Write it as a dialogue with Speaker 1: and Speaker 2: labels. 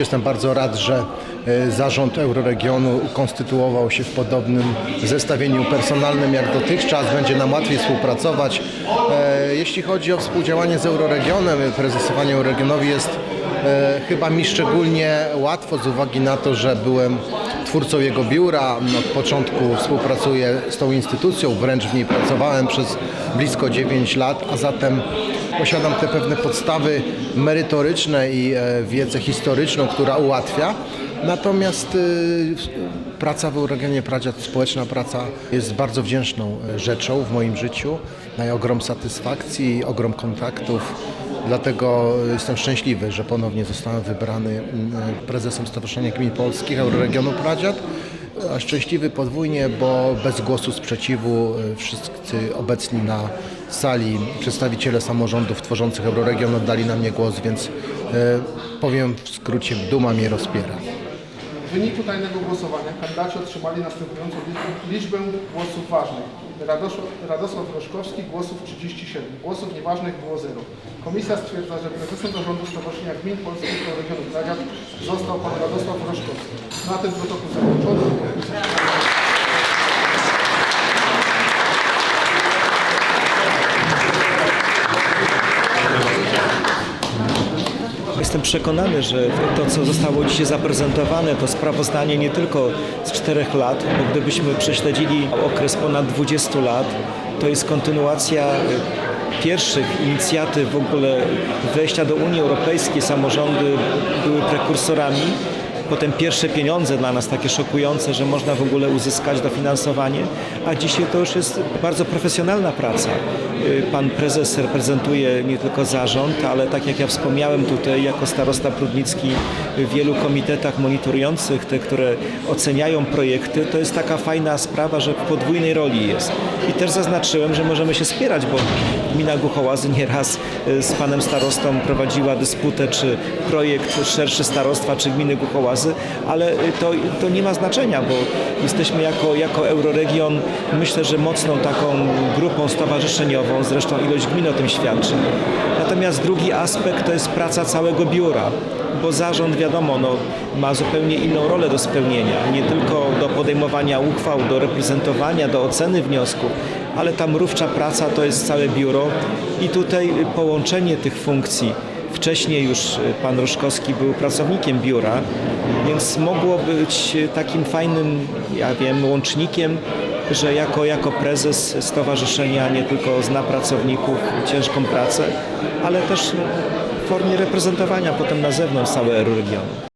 Speaker 1: Jestem bardzo rad, że e, zarząd Euroregionu ukonstytuował się w podobnym zestawieniu personalnym jak dotychczas. Będzie nam łatwiej współpracować. E, Jeśli chodzi o współdziałanie z Euroregionem, prezesowanie Euroregionowi jest e, chyba mi szczególnie łatwo z uwagi na to, że byłem twórcą jego biura. Od początku współpracuję z tą instytucją, wręcz w niej pracowałem przez blisko 9 lat, a zatem posiadam te pewne podstawy merytoryczne i e, wiedzę historyczną, która ułatwia. Natomiast y, praca w Euroregionie Pradziad, społeczna praca jest bardzo wdzięczną e, rzeczą w moim życiu. Daje ogrom satysfakcji, ogrom kontaktów. Dlatego jestem szczęśliwy, że ponownie zostałem wybrany prezesem Stowarzyszenia Gmin Polskich Euroregionu Pradziad. A szczęśliwy podwójnie, bo bez głosu sprzeciwu e, wszyscy obecni na sali przedstawiciele samorządów tworzących Euroregion oddali na mnie głos, więc e, powiem w skrócie, duma mnie rozpiera.
Speaker 2: W wyniku tajnego głosowania kandydaci otrzymali następującą liczbę, głosów ważnych. Radosław, Roszkowski głosów 37, głosów nieważnych było 0. Komisja stwierdza, że prezesem zarządu Stowarzyszenia Gmin Polskich regionu Pradziad został pan Radosław Roszkowski. Na ten protokół zakończony.
Speaker 3: Jestem przekonany, że to, co zostało dzisiaj zaprezentowane, to sprawozdanie nie tylko z czterech lat, bo gdybyśmy prześledzili okres ponad 20 lat, to jest kontynuacja y, pierwszych inicjatyw w ogóle wejścia do Unii Europejskiej. Samorządy były prekursorami. Potem pierwsze pieniądze dla nas takie szokujące, że można w ogóle uzyskać dofinansowanie, a dzisiaj to już jest bardzo profesjonalna praca. Y, Pan prezes reprezentuje nie tylko zarząd, ale tak jak ja wspomniałem tutaj jako starosta Prudnicki w wielu komitetach monitorujących, te, które oceniają projekty, to jest taka fajna sprawa, że w podwójnej roli jest. I też zaznaczyłem, że możemy się spierać, bo gmina Głuchołazy nieraz y, z panem starostą prowadziła dysputę, czy projekt szerszy starostwa, czy gminy Głuchołazy, ale to, to nie ma znaczenia, bo jesteśmy jako, jako Euroregion myślę, że mocną taką grupą stowarzyszeniową, zresztą ilość gmin o tym świadczy. Natomiast drugi aspekt to jest praca całego biura, bo zarząd wiadomo no, ma zupełnie inną rolę do spełnienia, nie tylko do podejmowania uchwał, do reprezentowania, do oceny wniosków, ale ta mrówcza praca to jest całe biuro i tutaj połączenie tych funkcji Wcześniej już pan Roszkowski był pracownikiem biura, więc mogło być takim fajnym, ja wiem, łącznikiem, że jako, jako prezes stowarzyszenia nie tylko zna pracowników, ciężką pracę, ale też w formie reprezentowania potem na zewnątrz całego regionu.